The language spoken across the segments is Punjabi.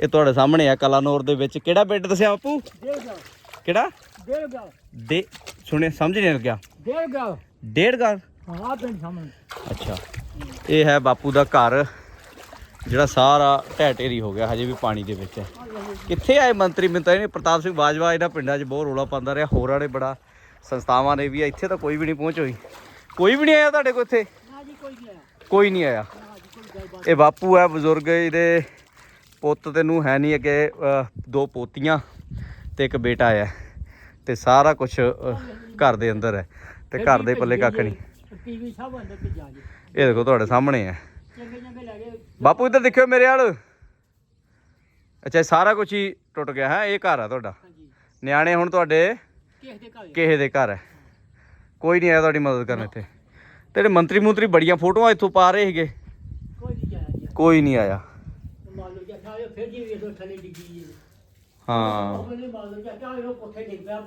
ਇਹ ਤੁਹਾਡੇ ਸਾਹਮਣੇ ਆ ਕਲਾਨੌਰ ਦੇ ਵਿੱਚ। ਕਿਹੜਾ ਪਿੰਡ ਦੱਸਿਆ ਬਾਪੂ? ਕਿਹੜਾ? ਦੇਗਾ ਦੇ ਸੁਣੇ ਸਮਝ ਨਹੀਂ ਲੱਗਿਆ। ਦੇਗਾ ਡੇਢ ਘਰ ਹਾਂ ਪਿੰਡ ਸਾਹਮਣੇ। ਅੱਛਾ। ਇਹ ਹੈ ਬਾਪੂ ਦਾ ਘਰ ਜਿਹੜਾ ਸਾਰਾ ਢਹਿ ਢੇਰੀ ਹੋ ਗਿਆ ਹਜੇ ਵੀ ਪਾਣੀ ਦੇ ਵਿੱਚ। ਹੈ ਕਿੱਥੇ ਆਏ ਮੰਤਰੀ? ਮਿੰਤਾ ਇਹਨੇ ਪ੍ਰਤਾਪ ਸਿੰਘ ਬਾਜਵਾ ਇਹਨਾਂ ਪਿੰਡਾਂ 'ਚ ਬਹੁਤ ਰੋਲਾ ਪਾਉਂਦਾ ਰਿਹਾ। ਹੋਰਾਂ ਨੇ ਬੜਾ ਸੰਸਥਾਵਾਂ ਨੇ ਵੀ ਇੱਥੇ ਤਾਂ ਕੋਈ ਵੀ ਨਹੀਂ ਪਹੁੰਚ ਹੋਈ। ਕੋਈ ਵੀ ਨਹੀਂ ਆਇਆ ਤੁਹਾਡੇ ਕੋਲ ਇੱਥੇ? ਨਾ ਕੋਈ ਨਹੀਂ ਆਇਆ। ਨਾ ਇਹ ਬਾਪੂ ਹੈ ਬਜ਼ੁਰਗ ਇਹਦੇ ਪੁੱਤ ਤੇ ਨੂੰ ਹੈ ਨਹੀਂ ਅੱਗੇ ਦੋ ਪੋਤੀਆਂ ਤੇ ਇੱਕ ਬੇਟਾ ਹੈ ਤੇ ਸਾਰਾ ਕੁਝ ਘਰ ਦੇ ਅੰਦਰ ਹੈ। ਤੇ ਘਰ ਦੇ ਪੱਲੇ ਕੱਖ ਨਹੀਂ ਟੀਵੀ ਸਭ ਅੰਦਰ ਤੇ ਜਾ ਜੀ ਇਹ ਦੇਖੋ ਤੁਹਾਡੇ ਸਾਹਮਣੇ ਹੈ ਬਾਪੂ ਇੱਧਰ ਦੇਖਿਓ ਮੇਰੇ ਹਾਲ ਅੱਛਾ ਸਾਰਾ ਕੁਝ ਹੀ ਟੁੱਟ ਗਿਆ ਹੈ? ਇਹ ਘਰ ਆ ਤੁਹਾਡਾ। ਨਿਆਣੇ ਹੁਣ ਤੁਹਾਡੇ ਕਿਸ ਦੇ ਘਰ ਹੈ। ਕੋਈ ਨਹੀਂ ਆਇਆ ਤੁਹਾਡੀ ਮਦਦ ਕਰਨ ਇੱਥੇ। ਤੇਰੇ ਮੰਤਰੀ ਮੰਤਰੀ ਬੜੀਆਂ ਫੋਟੋਆਂ ਇੱਥੋਂ ਪਾ ਰਹੇ ਸੀਗੇ। ਕੋਈ ਨਹੀਂ ਆਇਆ। ਫਿਰ ਜੀ ਇਹ ਥੱਲੇ ਡਿੱਗੀ ਜੀ। ਹਾਂ। ਇਹ ਕੋਠੇ ਡਿੱਗ ਪਿਆ।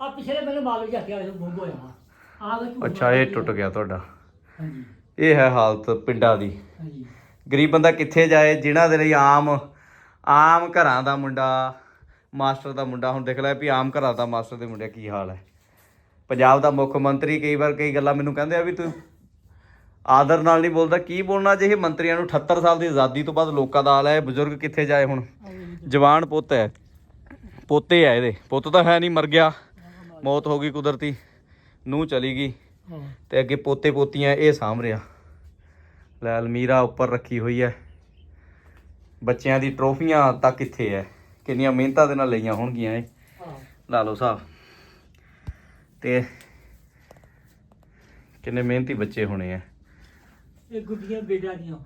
ਆ ਪਿਛਲੇ ਇਹ ਗੁੰਮ ਹੋਇਆ ਆ ਝੂਠ ਅੱਛਾ ਇਹ ਟੁੱਟ ਗਿਆ ਤੁਹਾਡਾ। ਹਾਂਜੀ। ਇਹ ਹੈ ਹਾਲਤ ਪਿੰਡਾਂ ਦੀ। ਹਾਂਜੀ। ਗਰੀਬ ਬੰਦਾ ਕਿੱਥੇ ਜਾਏ ਜਿਨ੍ਹਾਂ ਦੇ ਲਈ ਆਮ ਆਮ ਘਰਾਂ ਦਾ ਮੁੰਡਾ ਮਾਸਟਰ ਦਾ ਮੁੰਡਾ ਹੁਣ ਦੇਖ ਲੈ ਵੀ ਆਮ ਘਰਾਂ ਦਾ ਮਾਸਟਰ ਦੇ ਮੁੰਡੇ ਕੀ ਹਾਲ ਹੈ। ਪੰਜਾਬ ਦਾ ਮੁੱਖ ਮੰਤਰੀ ਕਈ ਵਾਰ ਕਈ ਗੱਲਾਂ ਮੈਨੂੰ ਕਹਿੰਦੇ ਆ ਵੀ ਤੂੰ ਆਦਰ ਨਾਲ ਨਹੀਂ ਬੋਲਦਾ। ਕੀ ਬੋਲਣਾ ਜੇ ਇਹ ਮੰਤਰੀਆਂ ਨੂੰ 78 ਸਾਲ ਦੀ ਆਜ਼ਾਦੀ ਤੋਂ ਬਾਅਦ ਲੋਕਾਂ ਦਾ ਹਾਲ ਹੈ? ਇਹ ਬਜ਼ੁਰਗ ਕਿੱਥੇ ਜਾਏ ਹੁਣ? ਜਵਾਨ ਪੁੱਤ ਹੈ। ਪੋਤੇ ਹੈ ਇਹਦੇ। ਪੁੱਤ ਤਾਂ ਹੈ ਨਹੀਂ ਮਰ ਗਿਆ। ਮੌਤ ਹੋ ਗਈ ਕੁਦਰਤੀ। ਨੂੰ ਚਲੀ ਗਈ। ਤੇ ਅੱਗੇ ਪੋਤੇ ਪੋਤੀਆਂ ਇਹ ਸਾਂਭ ਰਿਹਾ। ਲੈ ਅਲਮੀਰਾ ਉੱਪਰ ਰੱਖੀ ਹੋਈ ਹੈ। ਬੱਚਿਆਂ ਦੀ ਟਰੋਫੀਆਂ ਤੱਕ ਕਿੱਥੇ ਹੈ। ਕਿੰਨੀਆਂ ਮਿਹਨਤਾਂ ਦੇ ਨਾਲ ਲਈਆਂ ਹੋਣਗੀਆਂ ਇਹ। ਲਾ ਲਓ ਸਾਹਿਬ ਤੇ ਕਿੰਨੇ ਮਿਹਨਤੀ ਬੱਚੇ ਹੋਣੇ ਆ। ਇਹ ਗੁੱਡੀਆਂ ਬੇੜਾਂ ਦੀਆਂ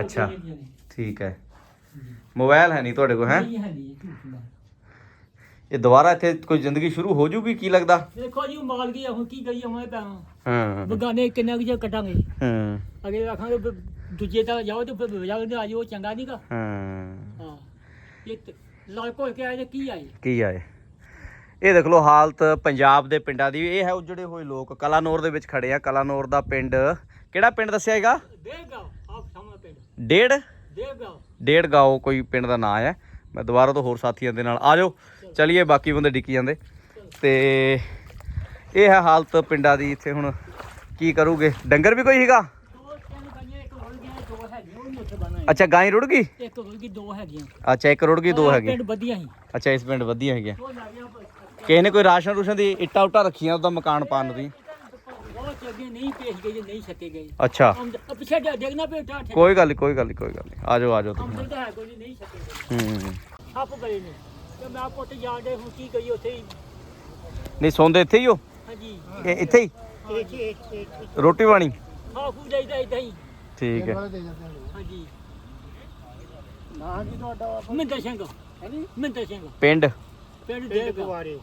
ਅੱਛਾ। ਨੇ। ਠੀਕ ਹੈ। ਮੋਬਾਈਲ ਹੈ ਨਹੀਂ ਤੁਹਾਡੇ ਕੋਲ ਹੈ? ਨਹੀਂ ਹੈ। ਨਹੀਂ ਇਹ ਦੁਬਾਰਾ ਇੱਥੇ ਕੋਈ ਜ਼ਿੰਦਗੀ ਸ਼ੁਰੂ ਹੋ ਜੂਗੀ ਕੀ ਲੱਗਦਾ? ਦੇਖੋ ਜੀ ਉਹ ਮਾਲ ਗਿਆ ਹੁਣ ਕੀ ਕਰੀਏ ਮੈਂ ਤਾਂ ਹਾਂ। ਬਗਾਨੇ ਕਿੰਨਾ ਕੁ ਜੇ ਕਟਾਂਗੇ ਹਾਂ। ਅਗੇ ਆਖਾਂਗੇ ਵੀ ਦੂਜੇ ਤਾਂ ਜਾਓ ਤੇ ਫਿਰ ਜਾਓ ਆ ਜਾਓ ਚੰਗਾ ਨਹੀਂਗਾ ਹਾਂ। ਹਾਂ। ਇਹ ਤੇ ਲਾਲ ਕੋਲ ਕੇ ਆਏ ਤੇ ਕੀ ਆਏ? ਕੀ ਆਏ? ਇਹ ਦੇਖ ਲਓ ਹਾਲਤ ਪੰਜਾਬ ਦੇ ਪਿੰਡਾਂ ਦੀ ਇਹ ਹੈ ਉਜੜੇ ਹੋਏ ਲੋਕ। ਕਲਾਨੌਰ ਦੇ ਵਿੱਚ ਖੜੇ ਆ। ਕਲਾਨੌਰ ਦਾ ਪਿੰਡ ਕਿਹੜਾ ਪਿੰਡ ਦੱਸਿਆ ਹੈਗਾ? ਦੇਗਾ ਆਪ ਸਾਹਮਣੇ ਪਿੰਡ। ਡੇਢ ਦੇਗਾ ਡੇਢ ਗਾਓ ਕੋਈ ਪਿੰਡ ਦਾ ਨਾਂ ਹੈ। ਮੈਂ ਦੁਬਾਰਾ ਤੋਂ ਹੋਰ ਸਾਥੀਆਂ ਦੇ ਨਾਲ ਆ ਜਾਓ। ਚਲਿਏ ਬਾਕੀ ਬੰਦੇ ਡਿੱਕੀ ਜਾਂਦੇ। ਤੇ ਇਹ ਹੈ ਹਾਲਤ ਪਿੰਡਾਂ ਦੀ। ਇੱਥੇ ਹੁਣ ਕੀ ਕਰੂਗੇ? ਡੰਗਰ ਵੀ ਕੋਈ ਹੈਗਾ? ਦੋ ਦੋ ਹੈਗੀਆਂ ਅੱਛਾ ਗਾਂ ਰੁੜ ਗਈ? ਇੱਕ ਰੁੜ ਗਈ ਦੋ ਹੈਗੀਆਂ। ਅੱਛਾ ਇੱਕ ਰੁੜ ਗਈ ਦੋ ਹੈਗੇ ਪਿੰਡ ਵਧੀਆ ਸੀ। ਅੱਛਾ ਇਸ ਪਿੰਡ ਵਧੀਆ ਹੈਗੇ ਉਹ ਲੱਗਿਆ ਕਿਸੇ ਨੇ ਕੋਈ ਰਾਸ਼ਨ ਰੂਸ਼ਨ ਦੀ ਇੱਟਾਂ ਉਟਾਂ ਰੱਖੀਆਂ ਉਹਦਾ ਮਕਾਨ ਪਾਉਣ ਨੂੰ ਤੁਸੀਂ ਬਹੁਤ ਚੰਗੇ ਨਹੀਂ ਪੇਸ਼ ਗਏ ਨਹੀਂ ਛੱਕੇ ਗਏ। ਅੱਛਾ। ਆਮਦ- ਉਹ ਪਿੱਛੇ ਡੇ- ਡਿੱਗਣਾ ਪਿਆ ਠਾ ਠਾ ਕੋਈ ਗੱਲ ਨਹੀਂ ਕੋਈ ਗੱਲ ਕੋਈ ਗੱਲ ਨਹੀਂ ਆ ਜਾਓ ਆ ਜਾਓ ਆਮਦਨ ਤੁਸੀਂ ਤਾਂ ਹੈ ਕੋਈ ਨਹੀਂ, ਨਹੀਂ ਛੱਕੇ ਗਏ। ਹੂੰ ਸੱਪ ਗਏ ਨੇ। ਤੇ ਮੈਂ ਪੁੱਤ ਜਾ ਦੇ ਹੁਣ ਕੀ ਕਰੀ ਉੱਥੇ ਹੀ। ਨਹੀਂ ਸੌਂਦੇ ਇੱਥੇ ਹੀ ਹੋ? ਹਾਂਜੀ। ਇਹ ਇੱਥੇ ਹੀ? ਇੱਕ ਇੱਕ ਇੱਕ ਰੋਟੀ ਪਾਣੀ? ਖਾ ਖੂ ਜਾਈਦਾ ਇਦਾਂ ਹੀ। ਠੀਕ ਹੈ। ਹਾਂਜੀ। ਨਾ ਜੀ ਤੁਹਾਡਾ ਮਿੰਦਰ ਸਿੰਘ। ਹਾਂਜੀ। ਮਿੰਦਰ ਸਿੰਘ। ਪਿੰਡ? ਪਿੰਡ ਦੇ ਗਵਾਰੇ।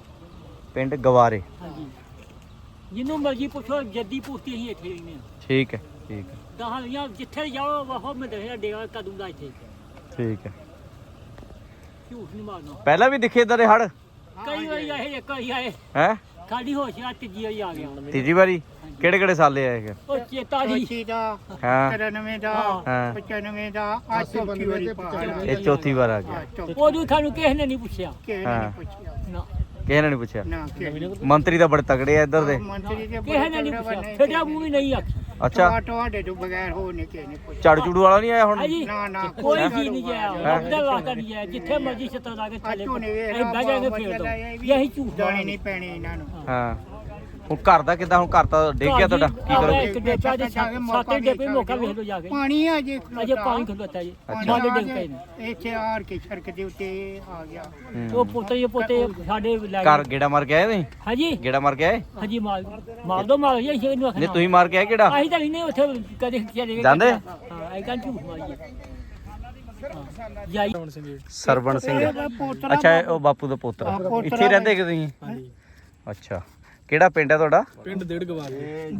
ਪਿੰਡ ਗਵਾਰੇ। ਹਾਂਜੀ। ਜਿੰਨੂੰ ਮਰਜ਼ੀ ਪੁੱਛੋ ਜੱਦੀ ਪੁੱਛਤੀ ਹੀ ਇੱਥੇ ਰਹਿੰਦੇ ਆ ਠੀਕ ਹੈ ਠੀਕ ਹੈ। ਦਹਾਂ ਜਾਂ ਜਿੱਥੇ ਜਾਓ ਉਹ ਮਿੰਦਰ ਸਿੰਘ ਡੇਗਾ ਕਦੂ ਦਾ ਇੱਥੇ। ਠੀਕ ਹੈ। ਝੂਠ ਨਹੀਂ ਮਾਰਨਾ। ਪਹਿਲਾਂ ਵੀ ਦਿਖੇ ਇਦਾਂ ਦੇ ਹੜ ਕਈ ਵਾਰੀ ਆਏ ਇੱਕ ਵਾਰੀ ਆਏ। ਹੈ? ਖਾਲੀ ਹੋਸ਼ ਆ ਤੀਜੀ ਵਾਰੀ ਆ ਗਿਆ। ਤੀਜੀ ਵਾਰੀ? ਕਿਹੜੇ ਕਿਹੜੇ ਸਾਲੇ ਆਏ ਹੈਗੇ? ਉਹ ਚੇਤਾ ਜੀ। ਦਾ ਹਾਂ। 93 ਦਾ ਹਾਂ। 95 ਦਾ ਆ ਚੌਥੀ ਵਾਰੀ ਪਹਾੜ ਇਹ ਚੌਥੀ ਵਾਰ ਆ ਗਿਆ। ਉਦੋਂ ਸਾਨੂੰ ਕਿਸੇ ਨੇ ਨਹੀਂ ਪੁੱਛਿਆ। ਕਿਸੇ ਹਾਂ। ਨੇ ਨਹੀਂ ਪੁੱਛਿਆ। ਨਾ। ਕਿਸੇ ਨੇ ਨਹੀਂ ਪੁੱਛਿਆ। ਨਾ ਮੰਤਰੀ ਤਾਂ ਬੜੇ ਤਗੜੇ ਆ ਇੱਧਰ ਦੇ। ਮੰਤਰੀ ਦੇ ਕਿਸੇ ਨੇ ਨਹੀਂ ਪੁੱਛਿਆ? ਫੇਡਾ ਮੂੰਹ ਵੀ ਨਹੀਂ ਆਖੀ। ਅੱਛਾ। ਤੁਹਾਡੇ ਤੋਂ ਬਗੈਰ ਹੋ ਨਹੀਂ ਕਿਸੇ ਨੇ ਪੁੱਛਿਆ। ਝੜ ਚੂੜੂ ਵਾਲਾ ਨਹੀਂ ਆਇਆ ਹੁਣ? ਹਾਂਜੀ। ਨਾ ਨਾ ਕੋਈ ਚੀਜ਼ ਨਹੀਂ ਜਾਇਆ ਰੱਬਦਾ ਵਾਸਤਾ ਨਹੀਂ ਜਾਇਆ ਜਿੱਥੇ ਮਰਜ਼ੀ ਛੱਤਾਂ ਲਾ ਕੇ ਥੱਲੇ ਆਟੋ ਨੇ ਵੇਖ ਅਸੀਂ ਬਹਿ ਜਾਗੇ ਫੇਰ ਦੋ। ਇਹ ਅਸੀਂ ਝੂਠ ਦਾਣੇ ਨਹੀਂ ਪੈਣੇ ਇਹਨਾਂ ਨੂੰ। ਹਾਂ। ਹੁਣ ਘਰ ਦਾ ਕਿਦਾਂ ਹੁਣ ਘਰ ਤਾਂ ਡਿੱਗ ਗਿਆ ਤੁਹਾਡਾ? ਕੀ ਕਰੋਗੇ? ਇੱਕ ਡੇਪਾ ਦੇ ਸੱਤ ਡੇਪੇ ਮੌਕਾ ਵੇਖ ਲਓ ਜਾ ਕੇ। ਪਾਣੀ ਆ ਜੇ ਅਜੇ ਪਾਣੀ ਖਲੋਤਾ ਜੀ। ਅੱਛਾ। ਸਾਡੇ ਡਿੱਗ ਪਏ ਨੇ। ਇੱਥੇ ਆਰ ਕੇ ਸੜਕ ਦੇ ਉੱਤੇ ਆ ਗਿਆ। ਉਹ ਪੁੱਤੇ ਇਹ ਪੁੱਤੇ ਸਾਡੇ ਲੈ ਘਰ ਗੇੜਾ ਮਾਰ ਕੇ ਆਏ ਤੁਸੀਂ? ਹਾਂਜੀ। ਗੇੜਾ ਮਾਰ ਕੇ ਆਏ? ਹਾਂਜੀ ਮਾਲ ਮਾਲ ਦੋ ਇਹ ਇਹਨੂੰ ਨਹੀਂ ਆਖਣਾ ਤੁਸੀਂ ਮਾਰ ਕੇ ਆਏ ਕਿਹੜਾ ਅਸੀਂ ਤਾਂ ਨਹੀਂ ਉੱਥੇ ਕਦੇ ਚਲੇ ਗਏ ਜਾਂਦੇ? ਹਾਂ ਇਹ kan ਝੂਠ। ਜਾਈ। ਸਰਵਣ ਸਿੰਘ। ਅੱਛਾ ਉਹ ਬਾਪੂ ਦਾ ਪੋਤਰਾ। ਪੋਤਰਾ ਇੱਥੇ ਰਹਿੰਦੇ ਕਿ ਤੁਸੀਂ? ਅੱਛਾ। ਕਿਹੜਾ ਪਿੰਡ ਹੈ ਤੁਹਾਡਾ? ਪਿੰਡ ਡੇਢ ਗਵਾਰ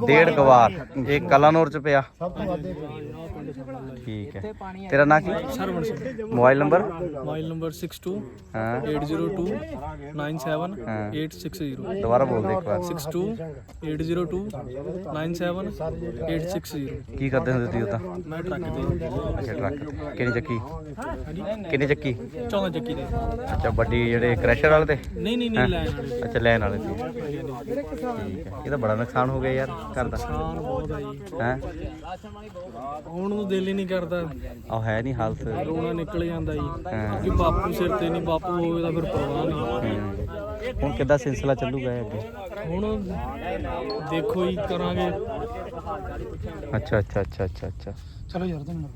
ਡੇਢ ਗਵਾਰ। ਇਹ ਕਲਾਨੌਰ ਚ ਪਿਆ। ਠੀਕ ਹੈ। ਤੇਰਾ ਨਾਂ ਕੀ? Sarwan Singh. Mobile number? Mobile number 62 ਹਾਂ। 802 97 ਹਾਂ। 860 ਦੁਬਾਰਾ ਬੋਲ ਦੇ ਇੱਕ ਵਾਰ। 62 802 97 860 ਕੀ ਕਰਦੇ ਹੁੰਦੇ ਸੀ ਉਦਾਂ? ਮੈਂ ਟਰੱਕ ਤੇ ਅੱਛਾ ਟਰੱਕ। ਕਿੰਨੀ ਚੱਕੀ? ਕਿੰਨੀ ਚੱਕੀ? ਚੌਂਦਾ ਚੱਕੀ ਦੇ। ਅੱਛਾ ਵੱਡੀ ਜਿਹੜੇ ਕ੍ਰੈਸ਼ਰ ਵਾਲੇ ਤੇ? ਨਹੀਂ ਨਹੀਂ ਨਹੀਂ ਲੈਣ ਵਾਲੇ। ਅੱਛਾ ਲੈਣ ਵਾਲੇ ਤੇ ਠੀਕ ਹੈ ਇਹ ਤਾਂ ਬੜਾ ਨੁਕਸਾਨ ਹੋ ਗਿਆ ਯਾਰ ਘਰ ਦਾ। ਨੁਕਸਾਨ ਬਹੁਤ ਆ ਜੀ। ਹੈ? ਹੁਣ ਨੂੰ ਦਿਲ ਹੀ ਨਹੀਂ ਕਰਦਾ। ਉਹ ਹੈ ਨਹੀਂ ਹਾਲਤ। ਰੋਣਾ ਨਿਕਲ ਜਾਂਦਾ ਜੀ। ਹਾਂ। ਕਿ ਬਾਪੂ ਸਿਰ ਤੇ ਨਹੀਂ ਬਾਪੂ ਹੋਵੇ ਤਾਂ ਫਿਰ ਪਰਵਾਹ ਨਹੀਂ। ਹੁਣ ਕਿੱਦਾਂ ਸਿਲਸਿਲਾ ਚੱਲੂਗਾ ਇਹ ਅੱਗੇ? ਹੁਣ ਦੇਖੋ ਹੀ ਕਰਾਂਗੇ। ਅੱਛਾ ਅੱਛਾ ਅੱਛਾ ਅੱਛਾ ਅੱਛਾ। ਚਲੋ ਯਾਰ ਤੁਹਾਨੂੰ।